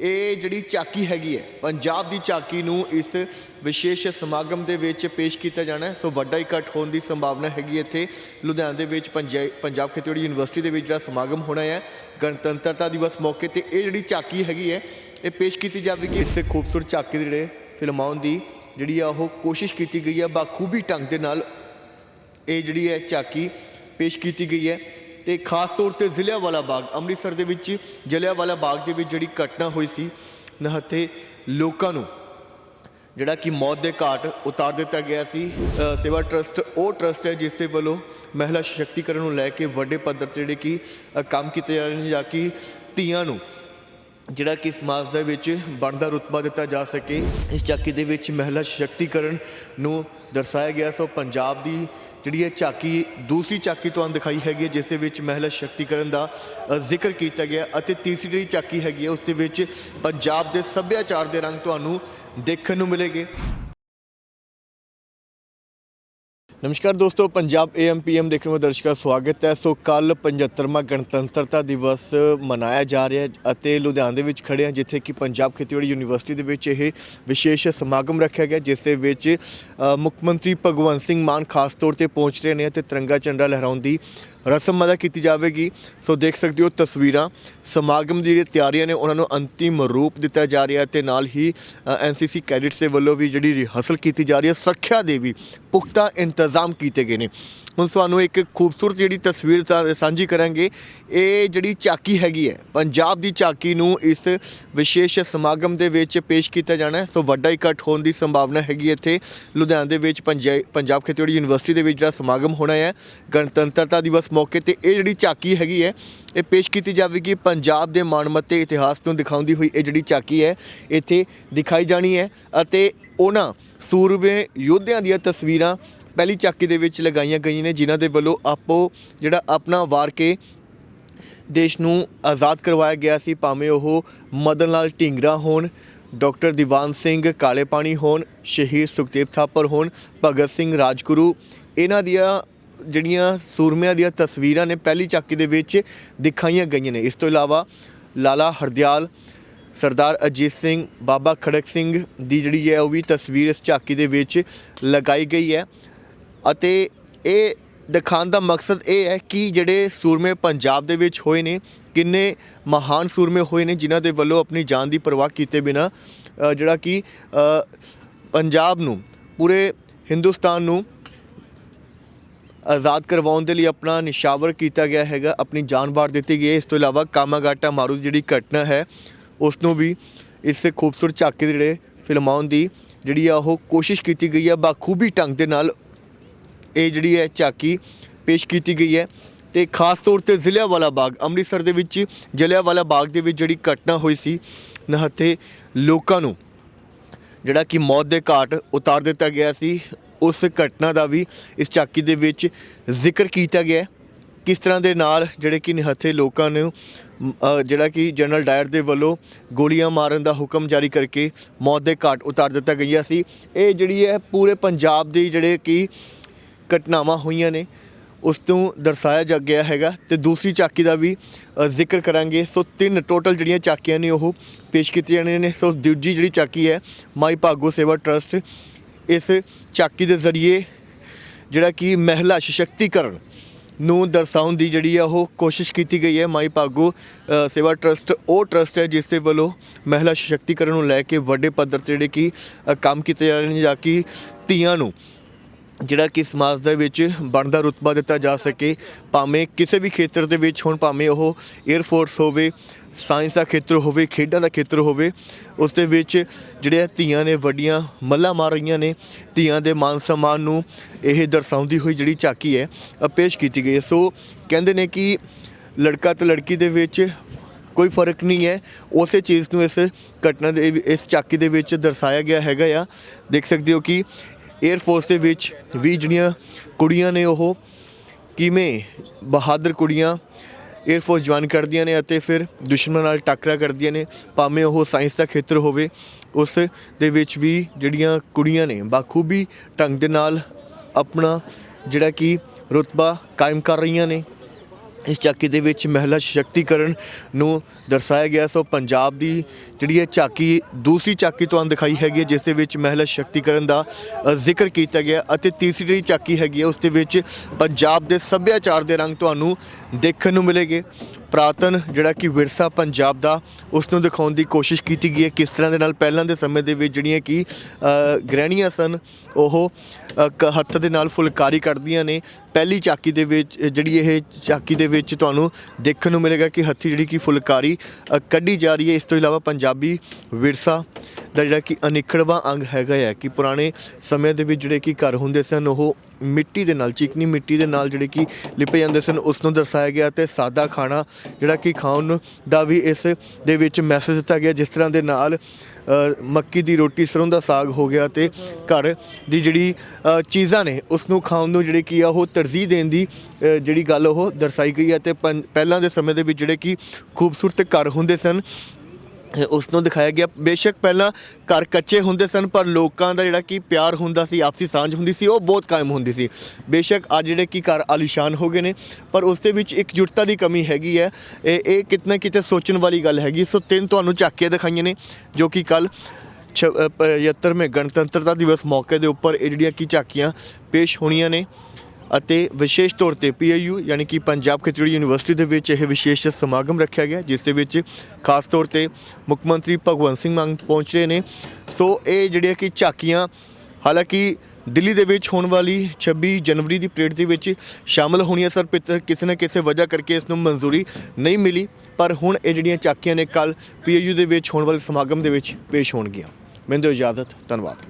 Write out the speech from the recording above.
ਇਹ ਜਿਹੜੀ ਝਾਕੀ ਹੈਗੀ ਹੈ, ਪੰਜਾਬ ਦੀ ਝਾਕੀ ਨੂੰ ਇਸ ਵਿਸ਼ੇਸ਼ ਸਮਾਗਮ ਦੇ ਵਿੱਚ ਪੇਸ਼ ਕੀਤਾ ਜਾਣਾ ਹੈ। ਸੋ ਵੱਡਾ ਇਕੱਠ ਹੋਣ ਦੀ ਸੰਭਾਵਨਾ ਹੈਗੀ ਇੱਥੇ। ਲੁਧਿਆਣਾ ਦੇ ਵਿੱਚ ਪੰਜਾਬ ਖੇਤੀਬਾੜੀ ਯੂਨੀਵਰਸਿਟੀ ਦੇ ਵਿੱਚ ਜਿਹੜਾ ਸਮਾਗਮ ਹੋਣਾ ਹੈ, ਗਣਤੰਤਰਤਾ ਦਿਵਸ ਮੌਕੇ ਤੇ ਇਹ ਜਿਹੜੀ ਝਾਕੀ ਹੈਗੀ ਹੈ, ਇਹ ਪੇਸ਼ ਕੀਤੀ ਜਾਵੇਗੀ। ਇਸ ਖੂਬਸੂਰਤ ਝਾਕੀ ਦੇ ਜਿਹੜੇ ਫਿਲਮਾਉਣ ਦੀ ਜਿਹੜੀ ਆ, ਉਹ ਕੋਸ਼ਿਸ਼ ਕੀਤੀ ਗਈ ਹੈ ਬਾਖੂਬੀ ਢੰਗ ਦੇ ਨਾਲ ਇਹ ਜਿਹੜੀ ਹੈ ਝਾਕੀ ਪੇਸ਼ ਕੀਤੀ ਗਈ ਹੈ। ਤੇ ਖਾਸ ਤੌਰ ਤੇ ਜ਼ਿਲ੍ਹਿਆਂਵਾਲਾ ਬਾਗ, ਅੰਮ੍ਰਿਤਸਰ ਦੇ ਵਿੱਚ ਜ਼ਿਲ੍ਹਿਆਂਵਾਲਾ ਬਾਗ ਦੇ ਵਿੱਚ ਜਿਹੜੀ ਘਟਨਾ ਹੋਈ ਸੀ, ਨਹੱਥੇ ਲੋਕਾਂ ਨੂੰ, ਜਿਹੜਾ ਕਿ ਮੌਤ ਦੇ ਘਾਟ ਉਤਾਰ ਦਿੱਤਾ ਗਿਆ ਸੀ। ਸੇਵਾ ਟਰਸਟ, ਉਹ ਟਰਸਟ ਹੈ ਜਿਸ ਦੇ ਵੱਲੋਂ ਮਹਿਲਾ ਸਸ਼ਕਤੀਕਰਨ ਨੂੰ ਲੈ ਕੇ ਵੱਡੇ ਪੱਧਰ ਤੇ ਜਿਹੜੇ ਕਿ ਕੰਮ ਕੀਤੇ ਜਾ ਰਹੇ ਨੇ ਜਾਂ ਕਿ ਧੀਆਂ ਨੂੰ ਜਿਹੜਾ ਕਿ ਸਮਾਜ ਦੇ ਵਿੱਚ ਬਣਦਾ ਰੁਤਬਾ ਦਿੱਤਾ ਜਾ ਸਕੇ। ਇਸ ਝਾਕੀ ਦੇ ਵਿੱਚ ਮਹਿਲਾ ਸਸ਼ਕਤੀਕਰਨ ਨੂੰ ਦਰਸਾਇਆ ਗਿਆ। ਸੋ ਪੰਜਾਬ ਦੀ ਜਿਹੜੀ ਇਹ ਝਾਕੀ, ਦੂਸਰੀ ਝਾਕੀ ਤੁਹਾਨੂੰ ਦਿਖਾਈ ਹੈਗੀ ਹੈ, ਜਿਸ ਦੇ ਵਿੱਚ ਮਹਿਲਾ ਸ਼ਕਤੀਕਰਨ ਦਾ ਜ਼ਿਕਰ ਕੀਤਾ ਗਿਆ ਅਤੇ ਤੀਸਰੀ ਜਿਹੜੀ ਝਾਕੀ ਹੈਗੀ ਹੈ, ਉਸ ਦੇ ਵਿੱਚ ਪੰਜਾਬ ਦੇ ਸੱਭਿਆਚਾਰ ਦੇ ਰੰਗ ਤੁਹਾਨੂੰ ਦੇਖਣ ਨੂੰ ਮਿਲੇਗੇ। ਨਮਸਕਾਰ ਦੋਸਤੋ, ਪੰਜਾਬ ਏਐਮਪੀਐਮ ਦੇਖਣ ਵਾਲੇ ਦਰਸ਼ਕਾਂ ਦਾ ਸਵਾਗਤ ਹੈ। ਸੋ ਕੱਲ 75ਵਾਂ ਗਣਤੰਤਰਤਾ ਦਿਵਸ ਮਨਾਇਆ ਜਾ ਰਿਹਾ ਹੈ ਅਤੇ ਲੁਧਿਆਣੇ ਦੇ ਵਿੱਚ ਖੜੇ ਹਾਂ, ਜਿੱਥੇ ਕਿ ਪੰਜਾਬ ਖੇਤੀਬਾੜੀ ਯੂਨੀਵਰਸਿਟੀ ਦੇ ਵਿੱਚ ਇਹ ਵਿਸ਼ੇਸ਼ ਸਮਾਗਮ ਰੱਖਿਆ ਗਿਆ, ਜਿਸ ਦੇ ਵਿੱਚ ਮੁੱਖ ਮੰਤਰੀ ਭਗਵੰਤ ਸਿੰਘ ਮਾਨ ਖਾਸ ਤੌਰ ਤੇ ਪਹੁੰਚ ਰਹੇ ਨੇ ਅਤੇ ਤਿਰੰਗਾ ਝੰਡਾ ਲਹਿਰਾਉਣ ਦੀ ਰਸਮ ਅਦਾ ਕੀਤੀ ਜਾਵੇਗੀ। ਸੋ ਦੇਖ ਸਕਦੇ ਹੋ ਤਸਵੀਰਾਂ। ਸਮਾਗਮ ਦੀ ਜਿਹੜੀ ਤਿਆਰੀਆਂ ਨੇ, ਉਹਨਾਂ ਨੂੰ ਅੰਤਿਮ ਰੂਪ ਦਿੱਤਾ ਜਾ ਰਿਹਾ ਹੈ ਤੇ ਨਾਲ ਹੀ ਐਨਸੀਸੀ ਕੈਡਿਟਸ ਦੇ ਵੱਲੋਂ ਵੀ ਜਿਹੜੀ ਰਿਹਰਸਲ ਕੀਤੀ ਜਾ ਰਹੀ ਹੈ। ਸੁਰੱਖਿਆ ਦੇ ਵੀ ਪੁਖਤਾ ਇੰਤਜ਼ਾਮ ਕੀਤੇ ਗਏ ਨੇ। ਹੁਣ ਤੁਹਾਨੂੰ ਇੱਕ ਖੂਬਸੂਰਤ ਜਿਹੜੀ ਤਸਵੀਰ ਸਾ- ਸਾਂਝੀ ਕਰਾਂਗੇ। ਇਹ ਜਿਹੜੀ ਝਾਕੀ ਹੈਗੀ ਹੈ, ਪੰਜਾਬ ਦੀ ਝਾਕੀ ਨੂੰ ਇਸ ਵਿਸ਼ੇਸ਼ ਸਮਾਗਮ ਦੇ ਵਿੱਚ ਪੇਸ਼ ਕੀਤਾ ਜਾਣਾ ਸੋ ਵੱਡਾ ਇਕੱਠ ਹੋਣ ਦੀ ਸੰਭਾਵਨਾ ਹੈਗੀ ਇੱਥੇ। ਲੁਧਿਆਣਾ ਦੇ ਵਿੱਚ ਪੰਜਾਬ ਖੇਤੀਬਾੜੀ ਯੂਨੀਵਰਸਿਟੀ ਦੇ ਵਿੱਚ ਜਿਹੜਾ ਸਮਾਗਮ ਹੋਣਾ ਹੈ, ਗਣਤੰਤਰਤਾ ਦਿਵਸ ਮੌਕੇ ਤੇ ਇਹ ਜਿਹੜੀ ਝਾਕੀ ਹੈਗੀ ਹੈ, ਇਹ ਪੇਸ਼ ਕੀਤੀ ਜਾਵੇਗੀ। ਪੰਜਾਬ ਦੇ ਮਾਣਮੱਤੇ ਇਤਿਹਾਸ ਨੂੰ ਦਿਖਾਉਂਦੀ ਹੋਈ ਇਹ ਜਿਹੜੀ ਝਾਕੀ ਹੈ, ਇੱਥੇ ਦਿਖਾਈ ਜਾਣੀ ਹੈ ਅਤੇ ਉਹਨਾਂ ਸੂਰਬੇ ਯੋਧਿਆਂ ਦੀਆਂ ਤਸਵੀਰਾਂ ਪਹਿਲੀ ਝਾਕੀ ਦੇ ਵਿੱਚ ਲਗਾਈਆਂ ਗਈਆਂ ਨੇ, ਜਿਨ੍ਹਾਂ ਦੇ ਵੱਲੋਂ ਆਪੋ ਜਿਹੜਾ ਆਪਣਾ ਵਾਰ ਕੇ ਦੇਸ਼ ਨੂੰ ਆਜ਼ਾਦ ਕਰਵਾਇਆ ਗਿਆ ਸੀ। ਭਾਵੇਂ ਉਹ ਮਦਨ ਲਾਲ ਢੀਂਗਰਾ ਹੋਣ, ਡਾਕਟਰ ਦੀਵਾਨ ਸਿੰਘ ਕਾਲੇ ਪਾਣੀ ਹੋਣ, ਸ਼ਹੀਦ ਸੁਖਦੇਵ ਥਾਪਰ ਹੋਣ, ਭਗਤ ਸਿੰਘ ਰਾਜਗੁਰੂ, ਇਹਨਾਂ ਦੀਆਂ ਜਿਹੜੀਆਂ ਸੂਰਮਿਆਂ ਦੀਆਂ ਤਸਵੀਰਾਂ ਨੇ ਪਹਿਲੀ ਝਾਕੀ ਦੇ ਵਿੱਚ ਦਿਖਾਈਆਂ ਗਈਆਂ ਨੇ। ਇਸ ਤੋਂ ਇਲਾਵਾ ਲਾਲਾ ਹਰਦਿਆਲ, ਸਰਦਾਰ ਅਜੀਤ ਸਿੰਘ, ਬਾਬਾ ਖੜਕ ਸਿੰਘ ਦੀ ਜਿਹੜੀ ਹੈ ਉਹ ਵੀ ਤਸਵੀਰ ਇਸ ਝਾਕੀ ਦੇ ਵਿੱਚ ਲਗਾਈ ਗਈ ਹੈ। ਅਤੇ ਇਹ ਦਿਖਾਉਣ ਦਾ ਮਕਸਦ ਇਹ ਹੈ ਕਿ ਜਿਹੜੇ ਸੂਰਮੇ ਪੰਜਾਬ ਦੇ ਵਿੱਚ ਹੋਏ ਨੇ, ਕਿੰਨੇ ਮਹਾਨ ਸੂਰਮੇ ਹੋਏ ਨੇ, ਜਿਨ੍ਹਾਂ ਦੇ ਵੱਲੋਂ ਆਪਣੀ ਜਾਨ ਦੀ ਪਰਵਾਹ ਕੀਤੇ ਬਿਨਾ ਜਿਹੜਾ ਕਿ ਪੰਜਾਬ ਨੂੰ, ਪੂਰੇ ਹਿੰਦੁਸਤਾਨ ਨੂੰ ਆਜ਼ਾਦ ਕਰਵਾਉਣ ਦੇ ਲਈ ਆਪਣਾ ਨਿਸ਼ਾਵਰ ਕੀਤਾ ਗਿਆ ਹੈਗਾ, ਆਪਣੀ ਜਾਨ ਵਾਰ ਦਿੱਤੀ ਗਈ ਹੈ। ਇਸ ਤੋਂ ਇਲਾਵਾ ਕਾਮਾਗਾਟਾ ਮਾਰੂ ਦੀ ਜਿਹੜੀ ਘਟਨਾ ਹੈ, ਉਸ ਨੂੰ ਵੀ ਇਸ ਖੂਬਸੂਰਤ ਝਾਕੇ ਦੇ ਜਿਹੜੇ ਫਿਲਮਾਉਣ ਦੀ ਜਿਹੜੀ ਆ, ਉਹ ਕੋਸ਼ਿਸ਼ ਕੀਤੀ ਗਈ ਹੈ। ਬਾਖੂਬੀ ਢੰਗ ਦੇ ਨਾਲ ਇਹ ਜਿਹੜੀ ਹੈ ਝਾਕੀ ਪੇਸ਼ ਕੀਤੀ ਗਈ ਹੈ ਤੇ ਖਾਸ ਤੌਰ ਤੇ ਜ਼ਿਲ੍ਹਿਆਂਵਾਲਾ ਬਾਗ, ਅੰਮ੍ਰਿਤਸਰ ਦੇ ਵਿੱਚ ਜ਼ਿਲ੍ਹਿਆਂਵਾਲਾ ਬਾਗ ਦੇ ਵਿੱਚ ਜਿਹੜੀ ਘਟਨਾ ਹੋਈ ਸੀ, ਨਹੱਥੇ ਲੋਕਾਂ ਨੂੰ ਜਿਹੜਾ ਕਿ ਮੌਤ ਦੇ ਘਾਟ ਉਤਾਰ ਦਿੱਤਾ ਗਿਆ ਸੀ। ਉਸ ਘਟਨਾ ਦਾ ਵੀ ਇਸ ਝਾਕੀ ਦੇ ਵਿੱਚ ਜ਼ਿਕਰ ਕੀਤਾ ਗਿਆ ਹੈ। ਕਿਸ ਤਰ੍ਹਾਂ ਦੇ ਨਾਲ ਜਿਹੜੇ ਕਿ ਨਿਹੱਥੇ ਲੋਕਾਂ ਨੂੰ ਜਿਹੜਾ ਕਿ ਜਨਰਲ ਡਾਇਰ ਦੇ ਵੱਲੋਂ ਗੋਲੀਆਂ ਮਾਰਨ ਦਾ ਹੁਕਮ ਜਾਰੀ ਕਰਕੇ ਮੌਤ ਦੇ ਘਾਟ ਉਤਾਰ ਦਿੱਤਾ ਗਿਆ ਸੀ। ਇਹ ਜਿਹੜੀ ਹੈ ਪੂਰੇ ਪੰਜਾਬ ਦੀ ਜਿਹੜੇ ਕਿ ਘਟਨਾਵਾਂ ਹੋਈਆਂ ਨੇ, ਉਸ ਤੋਂ ਦਰਸਾਇਆ ਜਾ ਗਿਆ ਹੈਗਾ ਤੇ ਦੂਸਰੀ ਚਾਕੀ ਦਾ ਵੀ ਜ਼ਿਕਰ ਕਰਾਂਗੇ। ਸੋ ਤਿੰਨ ਟੋਟਲ ਜਿਹੜੀਆਂ ਚਾਕੀਆਂ ਨੇ ਉਹ ਪੇਸ਼ ਕੀਤੀਆਂ ਨੇ, ਸੋ ਦੂਜੀ ਜਿਹੜੀ ਚਾਕੀ ਹੈ, ਮਾਈ ਭਾਗੋ ਸੇਵਾ ਟਰਸਟ ਇਸ ਝਾਕੀ ਦੇ ਜ਼ਰੀਏ ਜਿਹੜਾ ਕਿ ਮਹਿਲਾ ਸਸ਼ਕਤੀਕਰਨ ਨੂੰ ਦਰਸਾਉਣ ਦੀ ਜਿਹੜੀ ਆ ਉਹ ਕੋਸ਼ਿਸ਼ ਕੀਤੀ ਗਈ ਹੈ। ਮਾਈ ਭਾਗੋ ਸੇਵਾ ਟਰਸਟ, ਉਹ ਟਰਸਟ ਹੈ ਜਿਸ ਦੇ ਵੱਲੋਂ ਮਹਿਲਾ ਸਸ਼ਕਤੀਕਰਨ ਨੂੰ ਲੈ ਕੇ ਵੱਡੇ ਪੱਧਰ ਤੇ ਜਿਹੜੇ ਕਿ ਕੰਮ ਕੀਤੇ ਜਾ ਰਹੇ ਨੇ ਜਾਂ ਕਿ ਧੀਆਂ ਨੂੰ ਜਿਹੜਾ ਕਿ ਸਮਾਜ ਦੇ ਵਿੱਚ ਬਣਦਾ ਰੁਤਬਾ ਦਿੱਤਾ ਜਾ ਸਕੇ। ਭਾਵੇਂ ਕਿਸੇ ਵੀ ਖੇਤਰ ਦੇ ਵਿੱਚ ਹੁਣ ਭਾਵੇਂ ਉਹ 에ਅਰ ਫੋਰਸ ਹੋਵੇ ਸਾਇੰਸ ਦਾ ਖੇਤਰ ਹੋਵੇ, ਖੇਡਾਂ ਦਾ ਖੇਤਰ ਹੋਵੇ, ਉਸ ਦੇ ਵਿੱਚ ਜਿਹੜੇ ਧੀਆਂ ਨੇ, ਵੱਡੀਆਂ ਮੱਲਾਂ ਮਾਰ ਰਹੀਆਂ ਨੇ, ਧੀਆਂ ਦੇ ਮਾਨ ਸਨਮਾਨ ਨੂੰ ਇਹ ਦਰਸਾਉਂਦੀ ਹੋਈ ਜਿਹੜੀ ਝਾਕੀ ਹੈ ਪੇਸ਼ ਕੀਤੀ ਗਈ ਹੈ। ਸੋ ਕਹਿੰਦੇ ਨੇ ਕਿ ਲੜਕਾ ਤੇ ਲੜਕੀ ਦੇ ਵਿੱਚ ਕੋਈ ਫ਼ਰਕ ਨਹੀਂ ਹੈ, ਉਸੇ ਚੀਜ਼ ਨੂੰ ਇਸ ਘਟਨਾ ਦੇ ਇਸ ਝਾਕੀ ਦੇ ਵਿੱਚ ਦਰਸਾਇਆ ਗਿਆ ਹੈਗਾ ਆ। ਦੇਖ ਸਕਦੇ ਹੋ ਕਿ 에ਅਰ ਫੋਰਸ ਦੇ ਵਿੱਚ ਵੀ ਜਿਹੜੀਆਂ ਕੁੜੀਆਂ ਨੇ ਉਹ ਕਿਵੇਂ ਬਹਾਦਰ ਕੁੜੀਆਂ 에ਅਰ ਫੋਰਸ ਜੁਆਇਨ ਕਰਦੀਆਂ ਨੇ ਅਤੇ ਫਿਰ ਦੁਸ਼ਮਣਾਂ ਨਾਲ ਟੱਕਰਾ ਕਰਦੀਆਂ ਨੇ, ਭਾਵੇਂ ਉਹ ਸਾਇੰਸ ਦਾ ਖੇਤਰ ਹੋਵੇ, ਉਸ ਦੇ ਵਿੱਚ ਵੀ ਜਿਹੜੀਆਂ ਕੁੜੀਆਂ ਨੇ, ਬਾਖੂਬੀ ਢੰਗ ਦੇ ਨਾਲ ਆਪਣਾ ਜਿਹੜਾ ਕਿ ਰੁਤਬਾ ਕਾਇਮ ਕਰ ਰਹੀਆਂ ਨੇ। ਇਸ ਝਾਕੀ ਦੇ ਵਿੱਚ ਮਹਿਲਾ ਸ਼ਕਤੀਕਰਨ ਨੂੰ ਦਰਸਾਇਆ ਗਿਆ। ਸੋ ਪੰਜਾਬ ਦੀ ਜਿਹੜੀ ਇਹ ਝਾਕੀ, ਦੂਸਰੀ ਝਾਕੀ ਤੁਹਾਨੂੰ ਦਿਖਾਈ ਹੈਗੀ ਹੈ, ਜਿਸ ਦੇ ਵਿੱਚ ਮਹਿਲਾ ਸ਼ਕਤੀਕਰਨ ਦਾ ਜ਼ਿਕਰ ਕੀਤਾ ਗਿਆ ਅਤੇ ਤੀਸਰੀ ਜਿਹੜੀ ਝਾਕੀ ਹੈਗੀ ਹੈ, ਉਸ ਦੇ ਵਿੱਚ ਪੰਜਾਬ ਦੇ ਸੱਭਿਆਚਾਰ ਦੇ ਰੰਗ ਤੁਹਾਨੂੰ ਦੇਖਣ ਨੂੰ ਮਿਲੇਗੇ। ਪ੍ਰਾਤਨ ਜਿਹੜਾ ਕਿ ਵਿਰਸਾ ਪੰਜਾਬ ਦਾ, ਉਸ ਨੂੰ ਦਿਖਾਉਣ ਦੀ ਕੋਸ਼ਿਸ਼ ਕੀਤੀ ਗਈ ਹੈ। ਕਿਸ ਤਰ੍ਹਾਂ ਦੇ ਨਾਲ ਪਹਿਲਾਂ ਦੇ ਸਮੇਂ ਦੇ ਵਿੱਚ ਜਿਹੜੀਆਂ ਕਿ ਗ੍ਰਹਿਣੀਆਂ ਸਨ, ਉਹ ਕ- ਹੱਥ ਦੇ ਨਾਲ ਫੁਲਕਾਰੀ ਕੱਢਦੀਆਂ ਨੇ। ਪਹਿਲੀ ਝਾਕੀ ਦੇ ਵਿੱਚ ਜਿਹੜੀ ਇਹ ਝਾਕੀ ਦੇ ਵਿੱਚ ਤੁਹਾਨੂੰ ਦੇਖਣ ਨੂੰ ਮਿਲੇਗਾ ਕਿ ਹੱਥੀ ਜਿਹੜੀ ਕਿ ਫੁਲਕਾਰੀ ਅ, ਕੱਢੀ ਜਾ ਰਹੀ ਹੈ। ਇਸ ਤੋਂ ਇਲਾਵਾ ਪੰਜਾਬੀ ਵਿਰਸਾ ਦਾ ਜਿਹੜਾ ਕਿ ਅਨਿਖੜਵਾਂ ਅੰਗ ਹੈਗਾ ਹੈ ਕਿ ਪੁਰਾਣੇ ਸਮੇਂ ਦੇ ਵਿੱਚ ਜਿਹੜੇ ਕਿ ਘਰ ਹੁੰਦੇ ਸਨ, ਉਹ ਮਿੱਟੀ ਦੇ ਨਾਲ ਚੀਕਨੀ ਮਿੱਟੀ ਦੇ ਨਾਲ ਜਿਹੜੇ ਕਿ ਲਿਪੇ ਜਾਂਦੇ ਸਨ, ਉਸ ਨੂੰ ਦਰਸਾਇਆ ਗਿਆ ਤੇ ਸਾਦਾ ਖਾਣਾ ਜਿਹੜਾ ਕਿ ਖਾਣ ਦਾ ਵੀ ਇਸ ਦੇ ਵਿੱਚ ਮੈਸੇਜ ਦਿੱਤਾ ਗਿਆ, ਜਿਸ ਤਰ੍ਹਾਂ ਦੇ ਨਾਲ ਮੱਕੀ ਦੀ ਰੋਟੀ ਸਰੋਂ ਦਾ ਸਾਗ ਹੋ ਗਿਆ ਤੇ ਘਰ ਦੀ ਜਿਹੜੀ ਚੀਜ਼ਾਂ ਨੇ, ਉਸ ਨੂੰ ਖਾਣ ਨੂੰ ਜਿਹੜੀ ਕੀ ਆ, ਉਹ ਤਰਜੀਹ ਦੇਣ ਦੀ ਜਿਹੜੀ ਗੱਲ ਉਹ ਦਰਸਾਈ ਗਈ ਹੈ ਤੇ ਪਹਿਲਾਂ ਦੇ ਸਮੇਂ ਦੇ ਵਿੱਚ ਜਿਹੜੇ ਕਿ ਖੂਬਸੂਰਤ ਘਰ ਹੁੰਦੇ ਸਨ ਉਸ ਨੂੰ ਦਿਖਾਇਆ ਗਿਆ। ਬੇਸ਼ੱਕ ਪਹਿਲਾਂ ਘਰ ਕੱਚੇ ਹੁੰਦੇ ਸਨ, ਪਰ ਲੋਕਾਂ ਦਾ ਜਿਹੜਾ ਕਿ ਪਿਆਰ ਹੁੰਦਾ ਸੀ, ਆਪਸੀ ਸਾਂਝ ਹੁੰਦੀ ਸੀ, ਉਹ ਬਹੁਤ ਕਾਇਮ ਹੁੰਦੀ ਸੀ। ਬੇਸ਼ੱਕ ਅੱਜ ਜਿਹੜੇ ਕਿ ਘਰ ਆਲੀਸ਼ਾਨ ਹੋ ਗਏ ਨੇ, ਪਰ ਉਸ ਦੇ ਵਿੱਚ ਇਕਜੁੱਟਤਾ ਦੀ ਕਮੀ ਹੈਗੀ ਹੈ। ਇਹ ਇਹ ਕਿਤਨਾ ਕਿਤੇ ਸੋਚਣ ਵਾਲੀ ਗੱਲ ਹੈਗੀ। ਸੋ ਤਿੰਨ ਤੁਹਾਨੂੰ ਝਾਕੀਆਂ ਦਿਖਾਈਆਂ ਨੇ, ਜੋ ਕਿ ਕੱਲ 75ਵੇਂ ਗਣਤੰਤਰਤਾ ਦਿਵਸ ਮੌਕੇ ਦੇ ਉੱਪਰ ਇਹ ਜਿਹੜੀਆਂ ਕਿ ਝਾਕੀਆਂ ਪੇਸ਼ ਹੋਣੀਆਂ ਨੇ। ਅਤੇ ਵਿਸ਼ੇਸ਼ ਤੌਰ ਤੇ ਪੀਆਈਯੂ, ਯਾਨੀ ਕਿ ਪੰਜਾਬ ਖੇਤਰੀ ਯੂਨੀਵਰਸਿਟੀ ਦੇ ਵਿੱਚ ਇਹ ਵਿਸ਼ੇਸ਼ ਸਮਾਗਮ ਰੱਖਿਆ ਗਿਆ, ਜਿਸ ਦੇ ਵਿੱਚ ਖਾਸ ਤੌਰ ਤੇ ਮੁੱਖ ਮੰਤਰੀ ਭਗਵੰਤ ਸਿੰਘ ਮਾਨ ਪਹੁੰਚ ਰਹੇ ਨੇ। ਸੋ ਇਹ ਜਿਹੜੀਆਂ ਕਿ ਝਾਕੀਆਂ, ਹਾਲਾਂਕਿ ਦਿੱਲੀ ਦੇ ਵਿੱਚ ਹੋਣ ਵਾਲੀ 26 ਜਨਵਰੀ ਦੀ ਪਰੇਡ ਦੇ ਵਿੱਚ ਸ਼ਾਮਲ ਹੋਣੀਆਂ ਸਰ ਪਿਤ- ਕਿਸੇ ਨਾ ਕਿਸੇ ਵਜ੍ਹਾ ਕਰਕੇ ਇਸ ਨੂੰ ਮਨਜ਼ੂਰੀ ਨਹੀਂ ਮਿਲੀ। ਪਰ ਹੁਣ ਇਹ ਜਿਹੜੀਆਂ ਝਾਕੀਆਂ ਨੇ ਕੱਲ ਪੀਆਈਯੂ ਦੇ ਵਿੱਚ ਹੋਣ ਵਾਲੇ ਸਮਾਗਮ ਦੇ ਵਿੱਚ ਪੇਸ਼ ਹੋਣਗੀਆਂ। ਮੈਨੂੰ ਦਿਓ ਇਜਾਜ਼ਤ, ਧੰਨਵਾਦ।